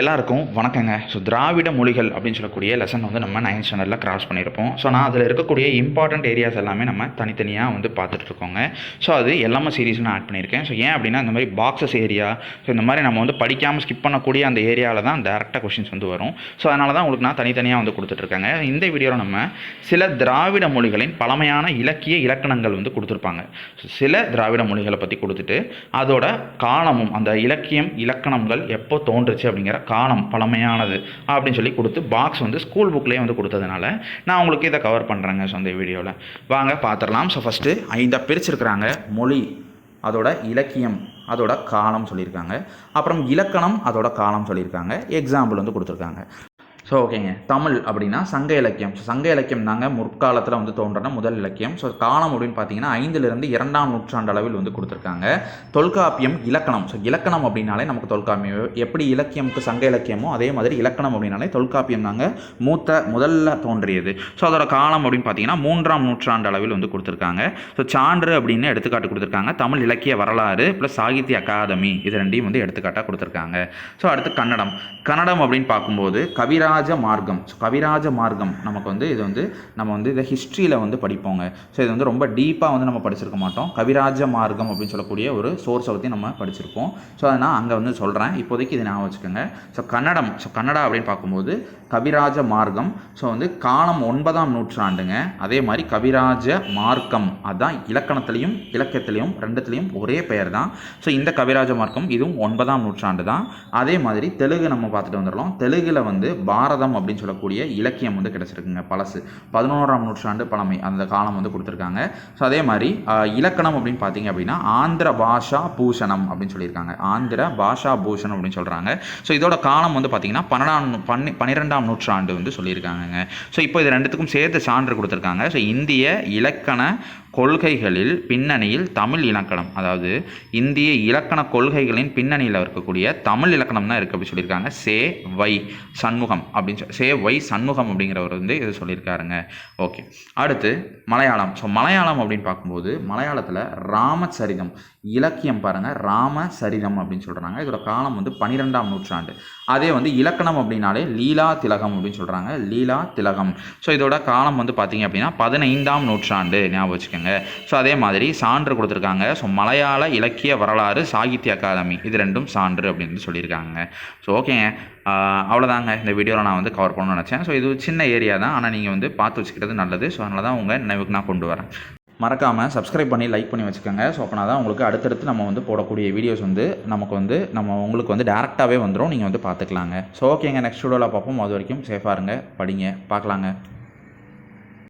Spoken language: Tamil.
எல்லாருக்கும் வணக்கங்க. ஸோ திராவிட மொழிகள் அப்படின்னு சொல்லக்கூடிய லெசன் வந்து நம்ம நைன்த் ஸ்டாண்டர்டில் கிராஸ் பண்ணியிருப்போம் ஸோ நான் அதில் இருக்கக்கூடிய இம்பார்ட்டன்ட் ஏரியாஸ் எல்லாமே நம்ம தனித்தனியாக வந்து பார்த்துட்டு இருக்கோங்க ஸோ அது எல்லாமே சீரீஸ் நான் ஆட் பண்ணியிருக்கேன். ஸோ ஏன் அப்படின்னா இந்த மாதிரி பாக்ஸஸ் ஏரியா ஸோ இந்த மாதிரி நம்ம வந்து படிக்காமல் ஸ்கிப் பண்ணக்கூடிய அந்த ஏரியாவில் தான் டேரெக்டாக கொஷின்ஸ் வந்து வரும். ஸோ அதனால தான் உங்களுக்கு நான் தனித்தனியாக வந்து கொடுத்துட்ருக்காங்க. இந்த வீடியோவில் நம்ம சில திராவிட மொழிகளின் பழமையான இலக்கிய இலக்கணங்கள் வந்து கொடுத்துருப்பாங்க. ஸோ சில திராவிட மொழிகளை பற்றி கொடுத்துட்டு அதோட காலமும் அந்த இலக்கியம் இலக்கணங்கள் எப்போ தோன்றுச்சு அப்படிங்கிற காலம் பழமையானது அப்படின்னு சொல்லி கொடுத்து பாக்ஸ் வந்து ஸ்கூல் புக்லேயே வந்து கொடுத்ததுனால நான் உங்களுக்கு இதை கவர் பண்ணுறேங்க ஸோ இந்த வீடியோவில் வாங்க பார்த்துடலாம். ஸோ ஃபஸ்ட்டு ஐந்தாக பிரிச்சிருக்கிறாங்க. மொழி அதோட இலக்கியம் அதோட காலம் சொல்லியிருக்காங்க. அப்புறம் இலக்கணம் அதோட காலம் சொல்லியிருக்காங்க. எக்ஸாம்பிள் வந்து கொடுத்துருக்காங்க. ஸோ ஓகேங்க தமிழ் அப்படின்னா சங்க இலக்கியம். ஸோ சங்க இலக்கியம் தாங்க முற்காலத்தில் வந்து தோன்றின முதல் இலக்கியம். ஸோ காலம் அப்படின்னு பார்த்தீங்கன்னா ஐந்திலிருந்து இரண்டாம் நூற்றாண்டு அளவில் வந்து கொடுத்துருக்காங்க. தொல்காப்பியம் இலக்கணம். ஸோ இலக்கணம் அப்படின்னாலே நமக்கு தொல்காப்பியம். எப்படி இலக்கியமுக்கு சங்க இலக்கியமோ அதே மாதிரி இலக்கணம் அப்படின்னாலே தொல்காப்பியம் தாங்க மூத்த முதல்ல தோன்றியது. ஸோ அதோட காலம் அப்படின்னு பார்த்தீங்கன்னா மூன்றாம் நூற்றாண்டு அளவில் வந்து கொடுத்துருக்காங்க. ஸோ சான்று அப்படின்னு எடுத்துக்காட்டு கொடுத்துருக்காங்க. தமிழ் இலக்கிய வரலாறு ப்ளஸ் சாகித்ய அகாதமி இது ரெண்டையும் வந்து எடுத்துக்காட்டாக கொடுத்துருக்காங்க. ஸோ அடுத்து கன்னடம். கன்னடம் அப்படின்னு பார்க்கும்போது கவிராஜ் மார்க்கம் ஸோ கவிராஜ மார்க்கம் நமக்கு வந்து இது வந்து நம்ம வந்து இதை ஹிஸ்ட்ரியில் வந்து படிப்போங்க. ஸோ இது வந்து ரொம்ப டீப்பாக வந்து நம்ம படிச்சிருக்க மாட்டோம். கவிராஜ மார்க்கம் அப்படின்னு சொல்லக்கூடிய ஒரு சோர்ஸை பற்றி நம்ம படிச்சிருப்போம். ஸோ அதை நான் அங்கே வந்து சொல்கிறேன் இப்போதைக்கு இதை ஞாபகம் வச்சுக்கோங்க. ஸோ கன்னடம். ஸோ கன்னடா அப்படின்னு பார்க்கும்போது கவிராஜ மார்க்கம் ஸோ வந்து காலம் ஒன்பதாம் நூற்றாண்டுங்க. அதே மாதிரி கவிராஜ மார்க்கம் அதான் இலக்கணத்துலேயும் இலக்கியத்துலேயும் ரெண்டுத்துலேயும் ஒரே பெயர் தான் ஸோ இந்த கவிராஜ மார்க்கம் இதுவும் ஒன்பதாம் நூற்றாண்டு தான் அதே மாதிரி தெலுங்கு நம்ம பார்த்துட்டு வந்துடலாம். தெலுங்கில் வந்து பாரதம் அப்படின்னு சொல்லக்கூடிய இலக்கியம் வந்து கிடச்சிருக்குங்க பழசு. பதினோராம் நூற்றாண்டு பழமை அந்த காலம் வந்து கொடுத்துருக்காங்க. ஸோ அதே மாதிரி இலக்கணம் அப்படின்னு பார்த்தீங்க அப்படின்னா ஆந்திர பாஷா பூஷணம் அப்படின்னு சொல்லியிருக்காங்க. ஆந்திர பாஷா பூஷணம் அப்படின்னு சொல்கிறாங்க ஸோ இதோட காலம் வந்து பார்த்தீங்கன்னா பன்னெண்டாம் பன்னி பன்னிரெண்டாம் நூற்றாண்டு வந்து சொல்லியிருக்காங்கங்க. ஸோ இப்போ இது ரெண்டுத்துக்கும் சேர்த்து சான்று கொடுத்துருக்காங்க. ஸோ இந்திய இலக்கண கொள்கைகளில் பின்னணியில் தமிழ் இலக்கணம் அதாவது இந்திய இலக்கண கொள்கைகளின் பின்னணியில் இருக்கக்கூடிய தமிழ் இலக்கணம் தான் இருக்குது அப்படின்னு சொல்லியிருக்காங்க. சே வை சண்முகம் அப்படின்னு சொல்லி சே வை சண்முகம் அப்படிங்கிறவர் வந்து இது சொல்லியிருக்காருங்க. ஓகே. அடுத்து மலையாளம். ஸோ மலையாளம் அப்படின்னு பார்க்கும்போது மலையாளத்தில் ராமச்சரிதம் இலக்கியம் பாருங்கள் ராமசரிதம் அப்படின்னு சொல்கிறாங்க இதோட காலம் வந்து பன்னிரெண்டாம் நூற்றாண்டு. அதே வந்து இலக்கணம் அப்படின்னாலே லீலா திலகம் அப்படின்னு சொல்கிறாங்க லீலா திலகம். ஸோ இதோட காலம் வந்து பார்த்தீங்க அப்படின்னா பதினைந்தாம் நூற்றாண்டு. ஞாபகம் வச்சுக்கோங்க. ஸோ அதே மாதிரி சான்று கொடுத்துருக்காங்க. ஸோ மலையாள இலக்கிய வரலாறு சாகித்ய அகாதமி. இது ரெண்டும் சான்று அப்படின்னு சொல்லியிருக்காங்க. ஸோ ஓகேங்க அவ்வளோதாங்க. இந்த வீடியோவில் நான் வந்து கவர் பண்ணணும்னு நினச்சேன். ஸோ இது சின்ன ஏரியா தான். ஆனால் நீங்கள் வந்து பார்த்து வச்சுக்கிறது நல்லது. ஸோ அதனால தான் உங்கள் நினைவுக்கு நான் கொண்டு வரேன். மறக்காமல் சப்ஸ்கிரைப் பண்ணி லைக் பண்ணி வச்சுக்கோங்க. ஸோ அப்போனா தான் உங்களுக்கு அடுத்தடுத்து நம்ம வந்து போடக்கூடிய வீடியோஸ் வந்து நமக்கு வந்து நம்ம உங்களுக்கு வந்து டேரெக்டாகவே வந்துடும் நீங்கள் வந்து பார்த்துக்கலாங்க. ஸோ ஓகேங்க நெக்ஸ்ட் வீடியோவில் பார்ப்போம். அது வரைக்கும் சேஃபாக இருங்க. படிங்க. பார்க்கலாங்க.